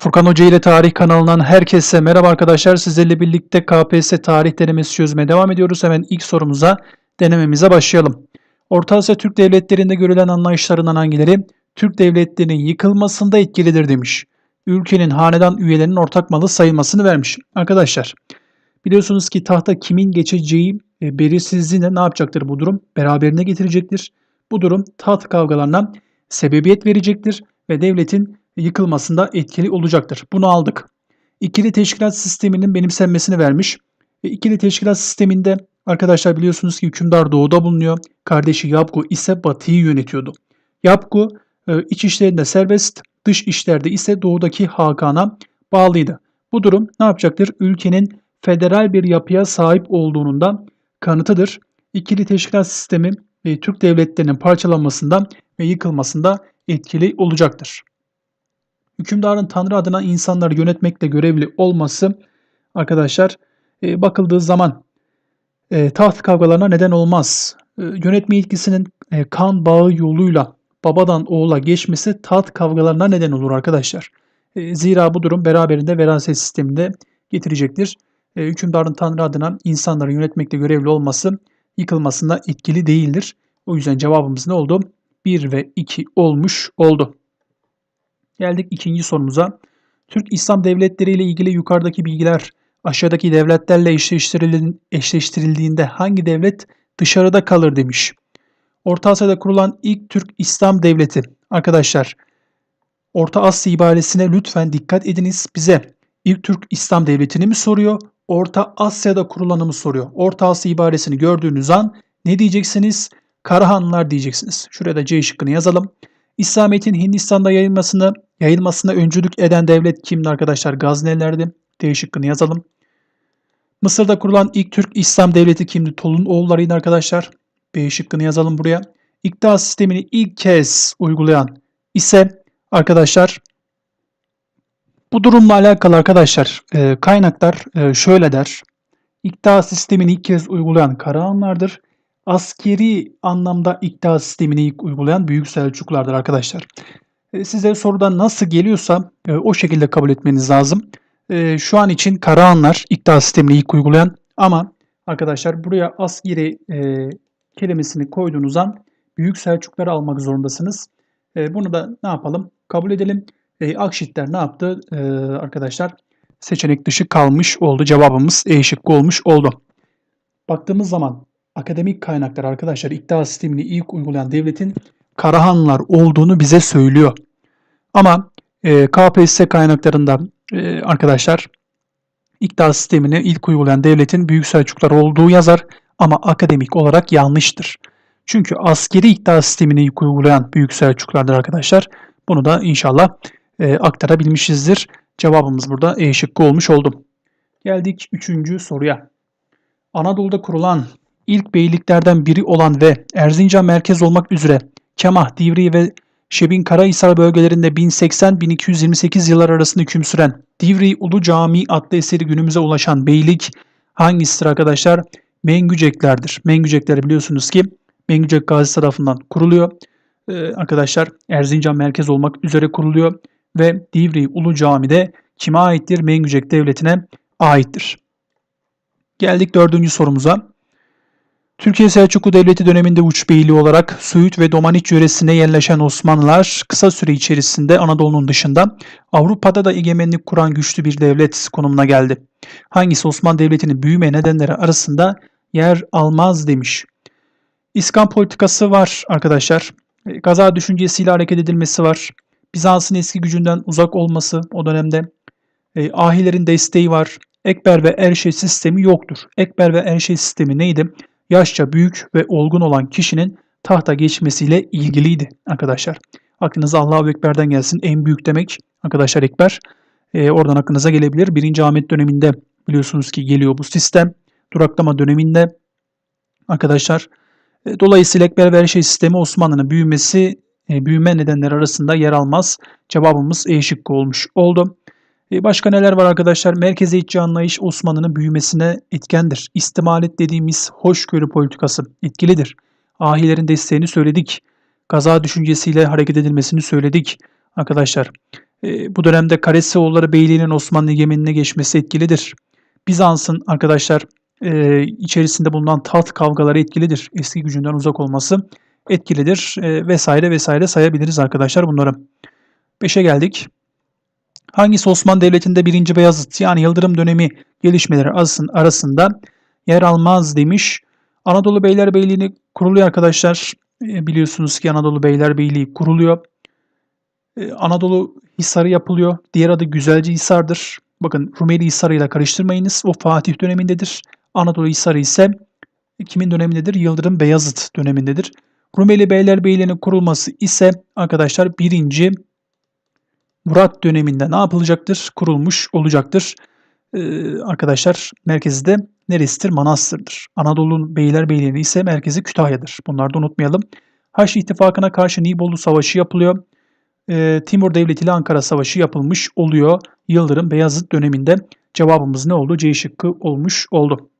Furkan Hoca ile Tarih kanalından herkese merhaba arkadaşlar. Sizlerle birlikte KPSS tarih denemesi çözmeye devam ediyoruz. Hemen ilk sorumuza denememize başlayalım. Orta Asya Türk devletlerinde görülen anlayışlarından hangileri Türk devletlerinin yıkılmasında etkilidir demiş. Ülkenin hanedan üyelerinin ortak malı sayılmasını vermiş. Arkadaşlar biliyorsunuz ki tahta kimin geçeceği e, belirsizliğine ne yapacaktır bu durum? Beraberine getirecektir. Bu durum taht kavgalarına sebebiyet verecektir ve devletin yıkılmasında etkili olacaktır. Bunu aldık. İkili teşkilat sisteminin benimsenmesini vermiş. E, ikili teşkilat sisteminde arkadaşlar biliyorsunuz ki hükümdar doğuda bulunuyor. Kardeşi Yapgu ise batıyı yönetiyordu. Yapgu e, iç işlerinde serbest, dış işlerde ise doğudaki Hakan'a bağlıydı. Bu durum ne yapacaktır? Ülkenin federal bir yapıya sahip olduğunun da kanıtıdır. İkili teşkilat sistemi e, Türk devletlerinin parçalanmasında ve yıkılmasında etkili olacaktır. Hükümdarın Tanrı adına insanları yönetmekle görevli olması arkadaşlar e, bakıldığı zaman e, taht kavgalarına neden olmaz. E, yönetme ilgisinin e, kan bağı yoluyla babadan oğula geçmesi taht kavgalarına neden olur arkadaşlar. E, zira bu durum beraberinde veraset sisteminde getirecektir. E, hükümdarın Tanrı adına insanları yönetmekle görevli olması yıkılmasında etkili değildir. O yüzden cevabımız ne oldu? 1 ve 2 olmuş oldu. Geldik ikinci sorumuza. Türk İslam devletleri ile ilgili yukarıdaki bilgiler aşağıdaki devletlerle eşleştirildiğinde hangi devlet dışarıda kalır demiş. Orta Asya'da kurulan ilk Türk İslam devleti. Arkadaşlar Orta Asya ibaresine lütfen dikkat ediniz. Bize ilk Türk İslam devletini mi soruyor? Orta Asya'da kurulanı mı soruyor? Orta Asya ibaresini gördüğünüz an ne diyeceksiniz? Karahanlılar diyeceksiniz. Şuraya da C şıkkını yazalım. İslamiyet'in Hindistan'da yayılmasını, yayılmasına öncülük eden devlet kimdi arkadaşlar? Gaznelilerdi. D şıkkını yazalım. Mısır'da kurulan ilk Türk İslam devleti kimdi? Tolun oğullarıydı arkadaşlar. B şıkkını yazalım buraya. İktidar sistemini ilk kez uygulayan ise arkadaşlar bu durumla alakalı arkadaşlar e, kaynaklar e, şöyle der. İktidar sistemini ilk kez uygulayan Karahanlardır askeri anlamda iktidar sistemini ilk uygulayan Büyük Selçuklulardır arkadaşlar. E, size soruda nasıl geliyorsa e, o şekilde kabul etmeniz lazım. E, şu an için Karahanlar iktidar sistemini ilk uygulayan ama arkadaşlar buraya askeri kelimesini koyduğunuz an Büyük Selçukları almak zorundasınız. Bunu da ne yapalım? Kabul edelim. Akşitler ne yaptı arkadaşlar? Seçenek dışı kalmış oldu. Cevabımız E şıkkı olmuş oldu. Baktığımız zaman akademik kaynaklar arkadaşlar iktidar sistemini ilk uygulayan devletin Karahanlılar olduğunu bize söylüyor. Ama e, KPSS kaynaklarında e, arkadaşlar iktidar sistemini ilk uygulayan devletin Büyük Selçuklar olduğu yazar ama akademik olarak yanlıştır. Çünkü askeri iktidar sistemini ilk uygulayan Büyük Selçuklardır arkadaşlar. Bunu da inşallah e, aktarabilmişizdir. Cevabımız burada E şıkkı olmuş oldu. Geldik üçüncü soruya. Anadolu'da kurulan ilk beyliklerden biri olan ve Erzincan merkez olmak üzere Kemah, Divri ve Şebin Karahisar bölgelerinde 1080-1228 yıllar arasında hüküm süren Divri Ulu Camii adlı eseri günümüze ulaşan beylik hangisidir arkadaşlar? Mengüceklerdir. Mengücekler biliyorsunuz ki Mengücek Gazi tarafından kuruluyor. Ee, arkadaşlar Erzincan merkez olmak üzere kuruluyor ve Divri Ulu Cami de kime aittir? Mengücek Devleti'ne aittir. Geldik dördüncü sorumuza. Türkiye Selçuklu Devleti döneminde uç beyliği olarak Söğüt ve Domaniç yöresine yerleşen Osmanlılar kısa süre içerisinde Anadolu'nun dışında Avrupa'da da egemenlik kuran güçlü bir devlet konumuna geldi. Hangisi Osmanlı Devleti'nin büyüme nedenleri arasında yer almaz demiş. İskan politikası var arkadaşlar. E, gaza düşüncesiyle hareket edilmesi var. Bizans'ın eski gücünden uzak olması o dönemde. E, ahilerin desteği var. Ekber ve Erşe sistemi yoktur. Ekber ve Erşe sistemi neydi? Yaşça büyük ve olgun olan kişinin tahta geçmesiyle ilgiliydi arkadaşlar. Aklınıza Allahu Ekber'den gelsin. En büyük demek arkadaşlar Ekber. E, oradan aklınıza gelebilir. Birinci Ahmet döneminde biliyorsunuz ki geliyor bu sistem. Duraklama döneminde arkadaşlar. E, dolayısıyla Ekber ve şey sistemi Osmanlı'nın büyümesi, e, büyüme nedenleri arasında yer almaz. Cevabımız E şıkkı olmuş oldu. E, başka neler var arkadaşlar? Merkeziyetçi anlayış Osmanlı'nın büyümesine etkendir. İstimalet dediğimiz hoşgörü politikası etkilidir. Ahilerin desteğini söyledik. Gaza düşüncesiyle hareket edilmesini söyledik. Arkadaşlar E, bu dönemde Karesioğulları Beyliği'nin Osmanlı egemenliğine geçmesi etkilidir. Bizans'ın arkadaşlar e, içerisinde bulunan taht kavgaları etkilidir. Eski gücünden uzak olması etkilidir vesaire vesaire sayabiliriz arkadaşlar bunları. 5'e geldik. Hangisi Osmanlı Devleti'nde 1. Beyazıt yani Yıldırım dönemi gelişmeleri arasında yer almaz demiş. Anadolu Beylerbeyliğini kuruluyor arkadaşlar. E, biliyorsunuz ki Anadolu Beylerbeyliği kuruluyor. E, Anadolu Hisarı yapılıyor. Diğer adı Güzelce Hisar'dır. Bakın Rumeli Hisarı ile karıştırmayınız. O Fatih dönemindedir. Anadolu Hisarı ise kimin dönemindedir? Yıldırım Beyazıt dönemindedir. Rumeli Beylerbeyliğinin kurulması ise arkadaşlar 1. Murat döneminde ne yapılacaktır? Kurulmuş olacaktır. Ee, arkadaşlar merkezi de neresidir? Manastır'dır. Anadolu'nun Beylerbeyliği ise merkezi Kütahya'dır. Bunları da unutmayalım. Haç İttifakı'na karşı Nibolu Savaşı yapılıyor. Ee, Timur Devleti ile Ankara Savaşı yapılmış oluyor. Yıldırım Beyazıt döneminde cevabımız ne oldu? C şıkkı olmuş oldu.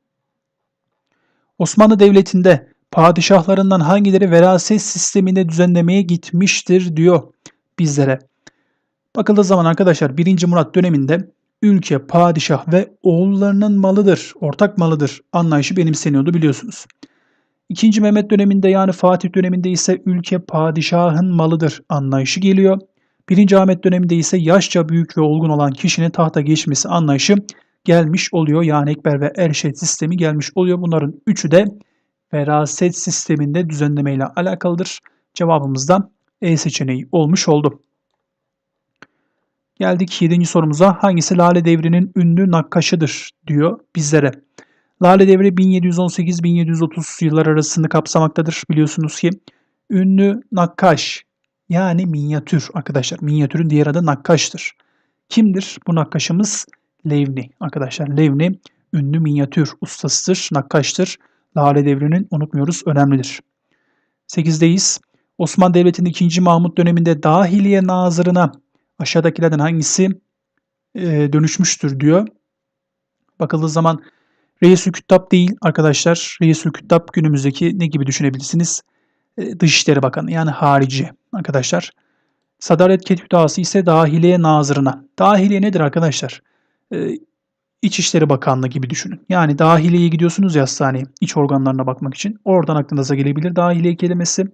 Osmanlı Devleti'nde padişahlarından hangileri veraset sisteminde düzenlemeye gitmiştir diyor bizlere. Bakıldığı zaman arkadaşlar 1. Murat döneminde ülke padişah ve oğullarının malıdır, ortak malıdır anlayışı benimseniyordu biliyorsunuz. 2. Mehmet döneminde yani Fatih döneminde ise ülke padişahın malıdır anlayışı geliyor. 1. Ahmet döneminde ise yaşça büyük ve olgun olan kişinin tahta geçmesi anlayışı gelmiş oluyor. Yani Ekber ve Erşet sistemi gelmiş oluyor. Bunların üçü de veraset sisteminde düzenlemeyle alakalıdır. Cevabımız da E seçeneği olmuş oldu. Geldik 7. sorumuza. Hangisi Lale Devri'nin ünlü nakkaşıdır diyor bizlere. Lale Devri 1718-1730 yıllar arasını kapsamaktadır biliyorsunuz ki. Ünlü nakkaş yani minyatür arkadaşlar. Minyatürün diğer adı nakkaştır. Kimdir bu nakkaşımız? Levni arkadaşlar. Levni ünlü minyatür ustasıdır, nakkaştır. Lale Devri'nin unutmuyoruz önemlidir. 8'deyiz. Osmanlı Devleti'nin 2. Mahmut döneminde dahiliye nazırına aşağıdakilerden hangisi e, dönüşmüştür diyor. Bakıldığı zaman Reisül Küttab değil arkadaşlar. Reisül Küttab günümüzdeki ne gibi düşünebilirsiniz? E, Dışişleri Bakanı yani harici arkadaşlar. Sadaret Ketütası ise dahiliye nazırına. Dahiliye nedir arkadaşlar? E, İçişleri Bakanlığı gibi düşünün. Yani dahiliyeye gidiyorsunuz ya hastaneye iç organlarına bakmak için. Oradan aklınıza gelebilir dahiliye kelimesi.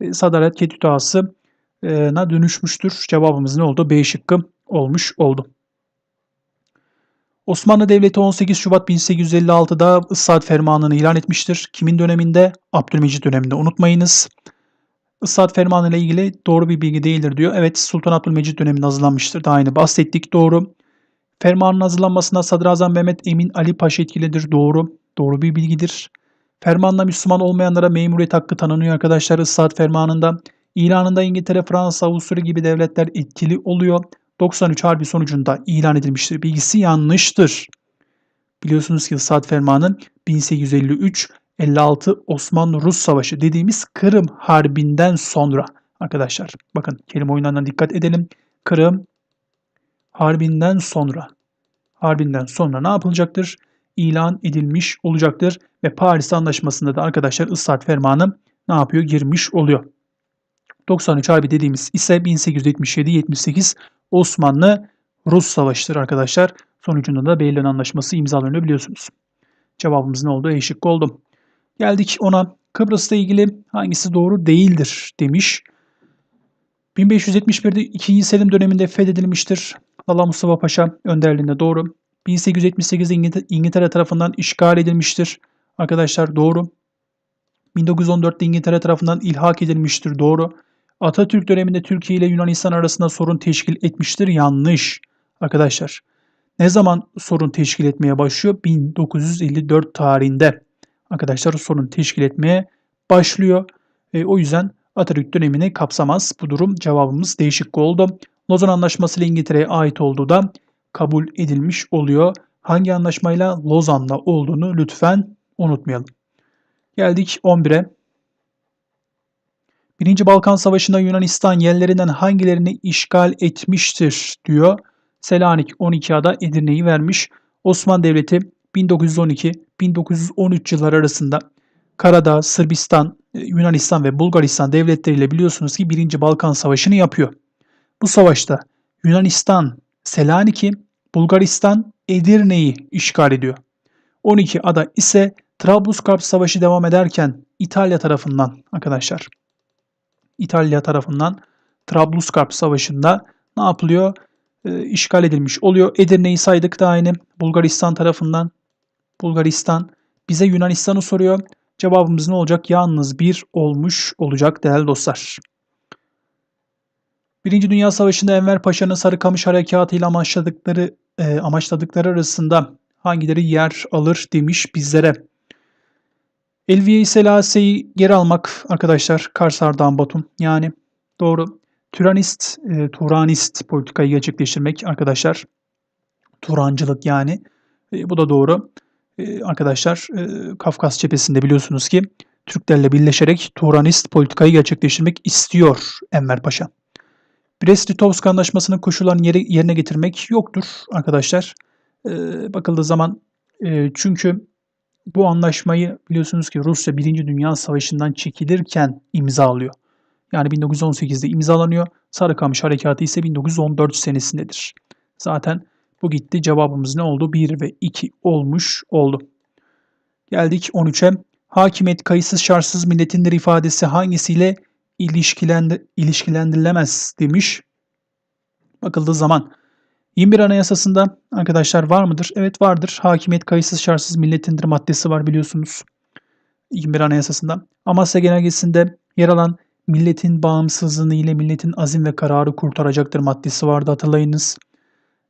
E, Sadaret Ketütası na dönüşmüştür. Cevabımız ne oldu? B şıkkı olmuş oldu. Osmanlı Devleti 18 Şubat 1856'da Issaat Fermanı'nı ilan etmiştir. Kimin döneminde? Abdülmecit döneminde. Unutmayınız. Issaat Fermanı ile ilgili doğru bir bilgi değildir diyor. Evet Sultan Abdülmecit döneminde hazırlanmıştır. Daha yeni bahsettik. Doğru. Fermanın hazırlanmasında Sadrazam Mehmet Emin Ali Paşa etkilidir. Doğru. Doğru bir bilgidir. Fermanla Müslüman olmayanlara memuriyet hakkı tanınıyor arkadaşlar Issaat Fermanı'nda. İlanında İngiltere, Fransa, Avusturya gibi devletler etkili oluyor. 93 Harbi sonucunda ilan edilmiştir. Bilgisi yanlıştır. Biliyorsunuz ki Saat Fermanı 1853-56 Osmanlı-Rus Savaşı dediğimiz Kırım Harbi'nden sonra arkadaşlar. Bakın kelime oyunlarına dikkat edelim. Kırım Harbi'nden sonra Harbi'nden sonra ne yapılacaktır? İlan edilmiş olacaktır ve Paris Anlaşması'nda da arkadaşlar Islat Fermanı ne yapıyor? Girmiş oluyor. 93 Harbi dediğimiz ise 1877-78 Osmanlı-Rus Savaşı'dır arkadaşlar. Sonucunda da Berlin Anlaşması imzalanıyor biliyorsunuz. Cevabımız ne oldu? E şıkkı oldu. Geldik ona. Kıbrıs'la ilgili hangisi doğru değildir demiş. 1571'de 2. Selim döneminde fethedilmiştir. Allah Mustafa Paşa önderliğinde doğru. 1878'de İngiltere tarafından işgal edilmiştir. Arkadaşlar doğru. 1914'te İngiltere tarafından ilhak edilmiştir. Doğru. Atatürk döneminde Türkiye ile Yunanistan arasında sorun teşkil etmiştir. Yanlış. Arkadaşlar ne zaman sorun teşkil etmeye başlıyor? 1954 tarihinde arkadaşlar sorun teşkil etmeye başlıyor. E, o yüzden Atatürk dönemini kapsamaz. Bu durum cevabımız değişik oldu. Lozan Anlaşması ile İngiltere'ye ait olduğu da kabul edilmiş oluyor. Hangi anlaşmayla? Lozan'la olduğunu lütfen unutmayalım. Geldik 11'e. Birinci Balkan Savaşı'nda Yunanistan yerlerinden hangilerini işgal etmiştir diyor. Selanik 12 ada Edirne'yi vermiş. Osmanlı Devleti 1912-1913 yılları arasında Karadağ, Sırbistan, e, Yunanistan ve Bulgaristan devletleriyle biliyorsunuz ki 1. Balkan Savaşı'nı yapıyor. Bu savaşta Yunanistan Selanik'i, Bulgaristan Edirne'yi işgal ediyor. 12 ada ise Trablusgarp Savaşı devam ederken İtalya tarafından arkadaşlar İtalya tarafından Trablusgarp Savaşı'nda ne yapılıyor? E, işgal edilmiş oluyor. Edirne'yi saydık da aynı. Bulgaristan tarafından. Bulgaristan bize Yunanistan'ı soruyor. Cevabımız ne olacak? Yalnız bir olmuş olacak değerli dostlar. Birinci Dünya Savaşı'nda Enver Paşa'nın Sarıkamış Harekatı ile amaçladıkları, e, amaçladıkları arasında hangileri yer alır demiş bizlere. Elviye-i Selase'yi geri almak arkadaşlar Karsar'dan Batum yani doğru. Türanist, e, Turanist politikayı gerçekleştirmek arkadaşlar. Turancılık yani. E, bu da doğru. E, arkadaşlar e, Kafkas cephesinde biliyorsunuz ki Türklerle birleşerek Turanist politikayı gerçekleştirmek istiyor Enver Paşa. Brest-Litovsk Anlaşması'nın koşullarını yeri, yerine getirmek yoktur arkadaşlar. E, bakıldığı zaman e, çünkü bu anlaşmayı biliyorsunuz ki Rusya 1. Dünya Savaşı'ndan çekilirken imzalıyor. Yani 1918'de imzalanıyor. Sarıkamış Harekatı ise 1914 senesindedir. Zaten bu gitti. Cevabımız ne oldu? 1 ve 2 olmuş oldu. Geldik 13'e. Hakimiyet kayıtsız şartsız milletindir ifadesi hangisiyle ilişkilendi, ilişkilendirilemez demiş. Bakıldığı zaman 21 Anayasası'nda arkadaşlar var mıdır? Evet vardır. Hakimiyet kayıtsız şartsız milletindir maddesi var biliyorsunuz. 21 Anayasası'nda. Amasya Genelgesi'nde yer alan milletin bağımsızlığını ile milletin azim ve kararı kurtaracaktır maddesi vardı hatırlayınız.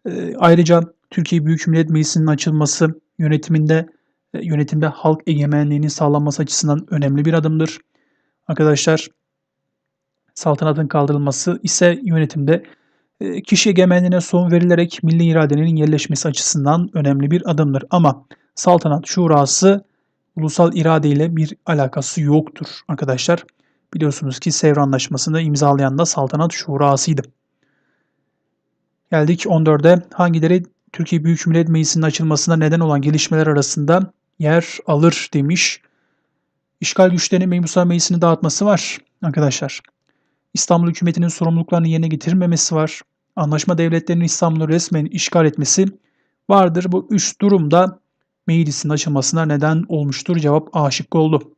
Ee, ayrıca Türkiye Büyük Millet Meclisi'nin açılması yönetiminde e, yönetimde halk egemenliğinin sağlanması açısından önemli bir adımdır. Arkadaşlar saltanatın kaldırılması ise yönetimde e, kişi egemenliğine son verilerek milli iradenin yerleşmesi açısından önemli bir adımdır. Ama saltanat şurası ulusal irade ile bir alakası yoktur arkadaşlar. Biliyorsunuz ki Sevr Anlaşması'nı imzalayan da saltanat şurasıydı. Geldik 14'e. Hangileri Türkiye Büyük Millet Meclisi'nin açılmasına neden olan gelişmeler arasında yer alır demiş. İşgal güçlerinin Mecbusa Meclisi'ni dağıtması var arkadaşlar. İstanbul hükümetinin sorumluluklarını yerine getirmemesi var. Anlaşma devletlerinin İstanbul'u resmen işgal etmesi vardır. Bu üç durumda meclisin açılmasına neden olmuştur. Cevap A şıkkı oldu.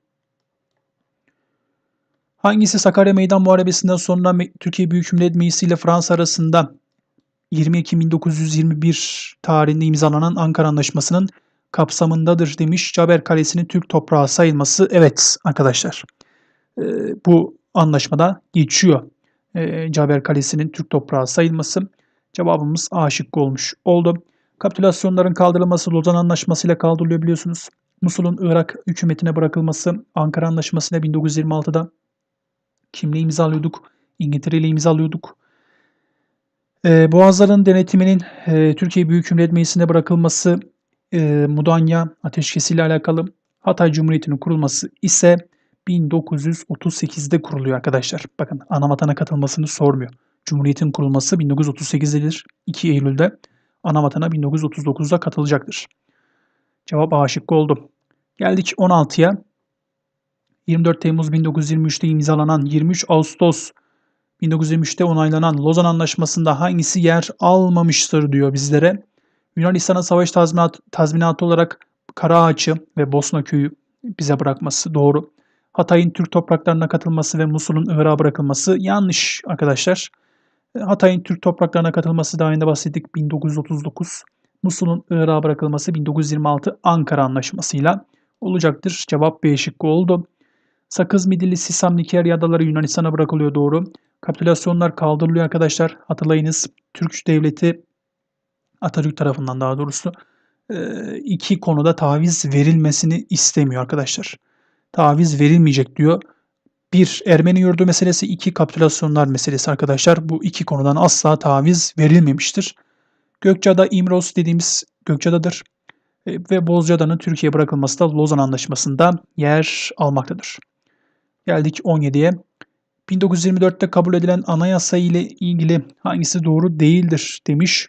Hangisi Sakarya Meydan Muharebesi'nden sonra Türkiye Büyük Millet Meclisi ile Fransa arasında 20 Ekim 1921 tarihinde imzalanan Ankara Anlaşması'nın kapsamındadır demiş. Caber Kalesi'nin Türk toprağı sayılması evet arkadaşlar. Bu anlaşmada geçiyor. E, Caber Kalesi'nin Türk toprağı sayılması. Cevabımız A şıkkı olmuş oldu. Kapitülasyonların kaldırılması Lozan Anlaşması ile kaldırılıyor biliyorsunuz. Musul'un Irak hükümetine bırakılması Ankara Anlaşması'na 1926'da kimle imzalıyorduk? İngiltere ile imzalıyorduk. E, Boğazların denetiminin e, Türkiye Büyük Millet Meclisi'ne bırakılması e, Mudanya ateşkesi ile alakalı. Hatay Cumhuriyeti'nin kurulması ise 1938'de kuruluyor arkadaşlar. Bakın ana vatana katılmasını sormuyor. Cumhuriyetin kurulması 1938'dedir. 2 Eylül'de ana vatana 1939'da katılacaktır. Cevap A şıkkı oldu. Geldik 16'ya. 24 Temmuz 1923'te imzalanan 23 Ağustos 1923'te onaylanan Lozan Anlaşması'nda hangisi yer almamıştır diyor bizlere. Yunanistan'a savaş tazminat, tazminatı olarak Karaağaç'ı ve Bosna köyü bize bırakması doğru. Hatay'ın Türk topraklarına katılması ve Musul'un Irak'a bırakılması yanlış arkadaşlar. Hatay'ın Türk topraklarına katılması da aynı bahsettik 1939. Musul'un Irak'a bırakılması 1926 Ankara Anlaşması'yla olacaktır. Cevap B şıkkı oldu. Sakız Midilli, Sisam, Nikerya adaları Yunanistan'a bırakılıyor doğru. Kapitülasyonlar kaldırılıyor arkadaşlar. Hatırlayınız Türk devleti Atatürk tarafından daha doğrusu iki konuda taviz verilmesini istemiyor arkadaşlar. Taviz verilmeyecek diyor. Bir Ermeni yurdu meselesi, iki kapitülasyonlar meselesi arkadaşlar. Bu iki konudan asla taviz verilmemiştir. Gökçeada İmros dediğimiz Gökçeada'dır. Ve Bozcaada'nın Türkiye'ye bırakılması da Lozan Anlaşması'nda yer almaktadır. Geldik 17'ye. 1924'te kabul edilen anayasa ile ilgili hangisi doğru değildir demiş.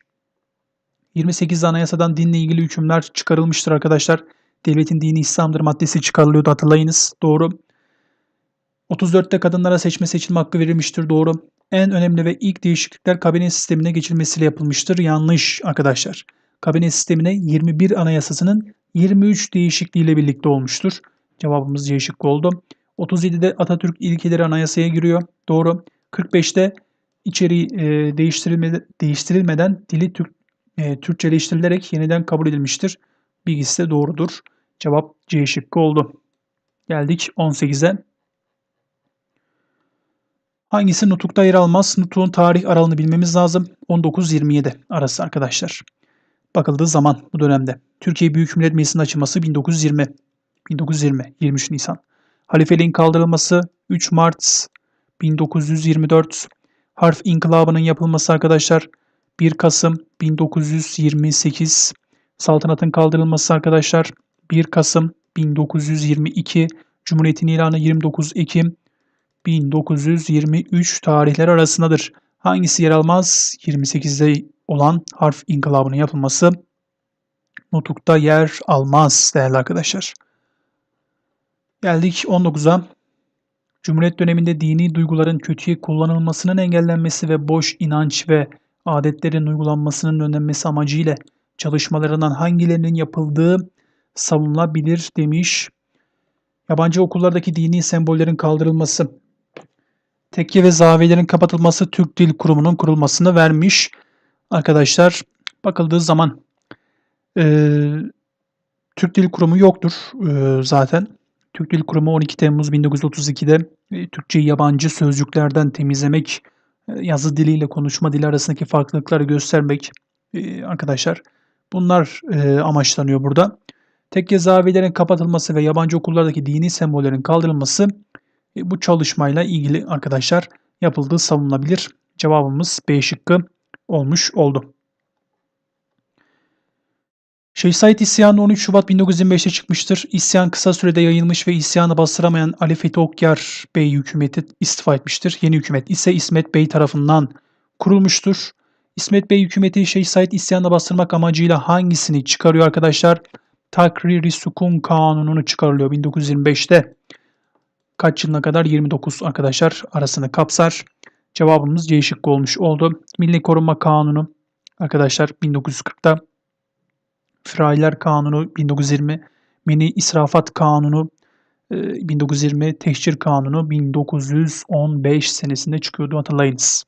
28 anayasadan dinle ilgili hükümler çıkarılmıştır arkadaşlar. Devletin dini İslam'dır maddesi çıkarılıyordu hatırlayınız. Doğru. 34'te kadınlara seçme seçilme hakkı verilmiştir. Doğru. En önemli ve ilk değişiklikler kabine sistemine geçilmesiyle yapılmıştır. Yanlış arkadaşlar. Kabine sistemine 21 anayasasının 23 değişikliğiyle birlikte olmuştur. Cevabımız C oldu. 37'de Atatürk ilkeleri anayasaya giriyor. Doğru. 45'te içeriği e, değiştirilmeden, değiştirilmeden dili Türk, e, Türkçeleştirilerek yeniden kabul edilmiştir. Bilgisi de doğrudur. Cevap C şıkkı oldu. Geldik 18'e. Hangisi nutukta yer almaz? Nutuğun tarih aralığını bilmemiz lazım. 19-27 arası arkadaşlar. Bakıldığı zaman bu dönemde. Türkiye Büyük Millet Meclisi'nin açılması 1920. 1920, 23 Nisan. Halifeliğin kaldırılması 3 Mart 1924. Harf inkılabının yapılması arkadaşlar 1 Kasım 1928. Saltanatın kaldırılması arkadaşlar 1 Kasım 1922. Cumhuriyetin ilanı 29 Ekim 1923 tarihler arasındadır. Hangisi yer almaz? 28'de olan harf inkılabının yapılması nutukta yer almaz değerli arkadaşlar. Geldik 19'a. Cumhuriyet döneminde dini duyguların kötüye kullanılmasının engellenmesi ve boş inanç ve adetlerin uygulanmasının önlenmesi amacıyla çalışmalarından hangilerinin yapıldığı savunulabilir demiş. Yabancı okullardaki dini sembollerin kaldırılması, tekke ve zaviyelerin kapatılması Türk Dil Kurumu'nun kurulmasını vermiş. Arkadaşlar bakıldığı zaman e, Türk Dil Kurumu yoktur e, zaten. Türk Dil Kurumu 12 Temmuz 1932'de e, Türkçeyi yabancı sözcüklerden temizlemek, e, yazı diliyle konuşma dili arasındaki farklılıkları göstermek e, arkadaşlar. Bunlar e, amaçlanıyor burada. Tekke zaviyelerin kapatılması ve yabancı okullardaki dini sembollerin kaldırılması e, bu çalışmayla ilgili arkadaşlar yapıldığı savunulabilir. Cevabımız B şıkkı olmuş oldu. Şeyh Said isyanı 13 Şubat 1925'te çıkmıştır. İsyan kısa sürede yayılmış ve isyanı bastıramayan Ali Fethi Okyar Bey hükümeti istifa etmiştir. Yeni hükümet ise İsmet Bey tarafından kurulmuştur. İsmet Bey hükümeti Şeyh Said isyanını bastırmak amacıyla hangisini çıkarıyor arkadaşlar? Takriri Sukun Kanunu'nu çıkarılıyor 1925'te. Kaç yılına kadar? 29 arkadaşlar arasını kapsar. Cevabımız C şıkkı olmuş oldu. Milli Korunma Kanunu arkadaşlar 1940'ta. Frailer Kanunu 1920. Mini İsrafat Kanunu 1920. Teşhir Kanunu 1915 senesinde çıkıyordu hatırlayınız.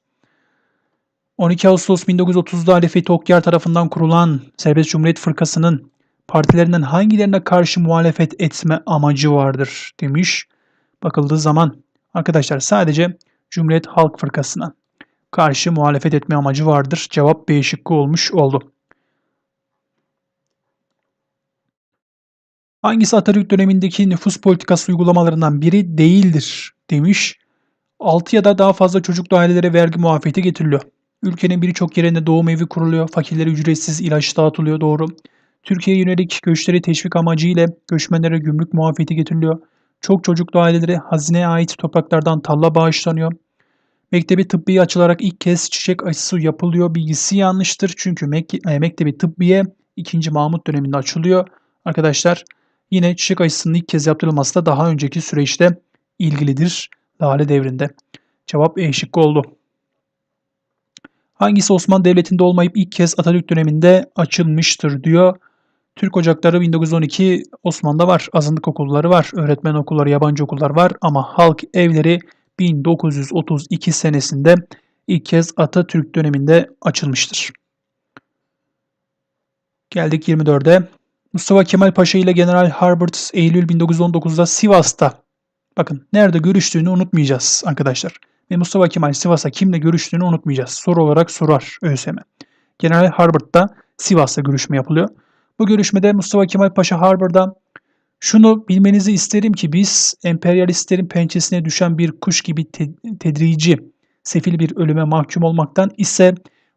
12 Ağustos 1930'da Ali Fethi Okyar tarafından kurulan Serbest Cumhuriyet Fırkası'nın partilerinden hangilerine karşı muhalefet etme amacı vardır demiş. Bakıldığı zaman arkadaşlar sadece Cumhuriyet Halk Fırkası'na karşı muhalefet etme amacı vardır. Cevap B şıkkı olmuş oldu. Hangisi Atatürk dönemindeki nüfus politikası uygulamalarından biri değildir demiş. 6 ya da daha fazla çocuklu ailelere vergi muafiyeti getiriliyor. Ülkenin birçok yerinde doğum evi kuruluyor. Fakirlere ücretsiz ilaç dağıtılıyor doğru. Türkiye'ye yönelik göçleri teşvik amacıyla göçmenlere gümrük muafiyeti getiriliyor. Çok çocuklu ailelere hazineye ait topraklardan talla bağışlanıyor. Mektebi tıbbiye açılarak ilk kez çiçek aşısı yapılıyor. Bilgisi yanlıştır. Çünkü Mek e, Mektebi tıbbiye 2. Mahmut döneminde açılıyor. Arkadaşlar yine çiçek aşısının ilk kez yaptırılması da daha önceki süreçte ilgilidir. Lale devrinde. Cevap E şıkkı oldu. Hangisi Osmanlı Devleti'nde olmayıp ilk kez Atatürk döneminde açılmıştır diyor. Türk Ocakları 1912 Osmanlı'da var. Azınlık okulları var. Öğretmen okulları, yabancı okullar var. Ama halk evleri 1932 senesinde ilk kez Atatürk döneminde açılmıştır. Geldik 24'e. Mustafa Kemal Paşa ile General Harbert Eylül 1919'da Sivas'ta bakın nerede görüştüğünü unutmayacağız arkadaşlar. Ve Mustafa Kemal Sivas'a kimle görüştüğünü unutmayacağız. Soru olarak sorar ÖSYM. General Harbert'ta Sivas'ta görüşme yapılıyor. Bu görüşmede Mustafa Kemal Paşa Harbert'da şunu bilmenizi isterim ki biz emperyalistlerin pençesine düşen bir kuş gibi te tedrici, sefil bir ölüme mahkum olmaktan ise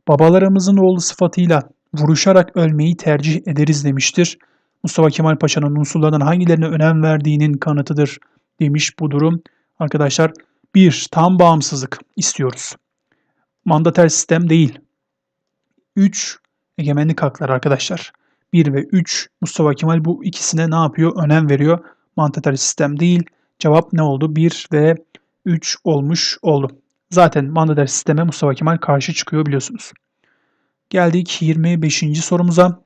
babalarımızın oğlu sıfatıyla vuruşarak ölmeyi tercih ederiz demiştir. Mustafa Kemal Paşa'nın unsurlardan hangilerine önem verdiğinin kanıtıdır demiş bu durum. Arkadaşlar bir, tam bağımsızlık istiyoruz. Mandater sistem değil. 3. Egemenlik hakları arkadaşlar. 1 ve 3 Mustafa Kemal bu ikisine ne yapıyor? Önem veriyor. Mandater sistem değil. Cevap ne oldu? 1 ve 3 olmuş oldu. Zaten mandater sisteme Mustafa Kemal karşı çıkıyor biliyorsunuz. Geldik 25. sorumuza.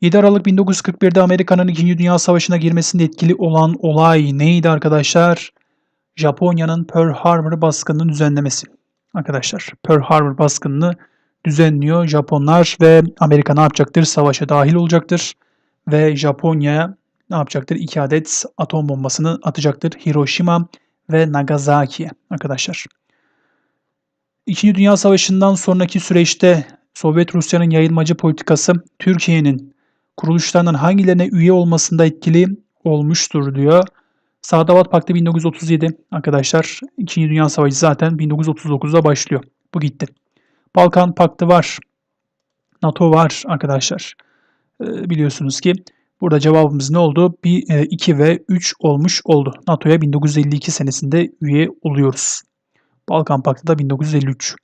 7 Aralık 1941'de Amerika'nın 2. Dünya Savaşı'na girmesinde etkili olan olay neydi arkadaşlar? Japonya'nın Pearl Harbor baskınını düzenlemesi. Arkadaşlar Pearl Harbor baskınını düzenliyor Japonlar ve Amerika ne yapacaktır? Savaşa dahil olacaktır ve Japonya'ya ne yapacaktır? 2 adet atom bombasını atacaktır Hiroşima ve Nagasaki'ye arkadaşlar. İkinci Dünya Savaşı'ndan sonraki süreçte Sovyet Rusya'nın yayılmacı politikası Türkiye'nin kuruluşlarından hangilerine üye olmasında etkili olmuştur diyor. Sadavat Paktı 1937 arkadaşlar. İkinci Dünya Savaşı zaten 1939'da başlıyor. Bu gitti. Balkan Paktı var. NATO var arkadaşlar. Ee, biliyorsunuz ki burada cevabımız ne oldu? 1, 2 ve 3 olmuş oldu. NATO'ya 1952 senesinde üye oluyoruz. Balkan Paktı da 1953.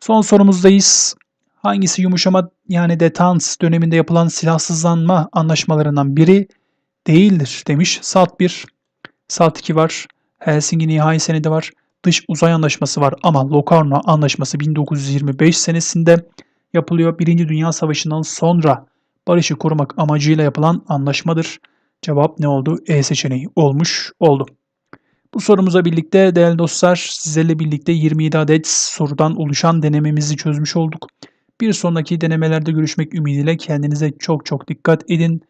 Son sorumuzdayız. Hangisi yumuşama yani detans döneminde yapılan silahsızlanma anlaşmalarından biri değildir demiş. SALT 1, SALT 2 var. Helsinki Nihai Senedi var. Dış Uzay Anlaşması var ama Locarno Anlaşması 1925 senesinde yapılıyor. Birinci Dünya Savaşı'ndan sonra barışı korumak amacıyla yapılan anlaşmadır. Cevap ne oldu? E seçeneği olmuş oldu. Bu sorumuza birlikte değerli dostlar sizlerle birlikte 27 adet sorudan oluşan denememizi çözmüş olduk. Bir sonraki denemelerde görüşmek ümidiyle kendinize çok çok dikkat edin.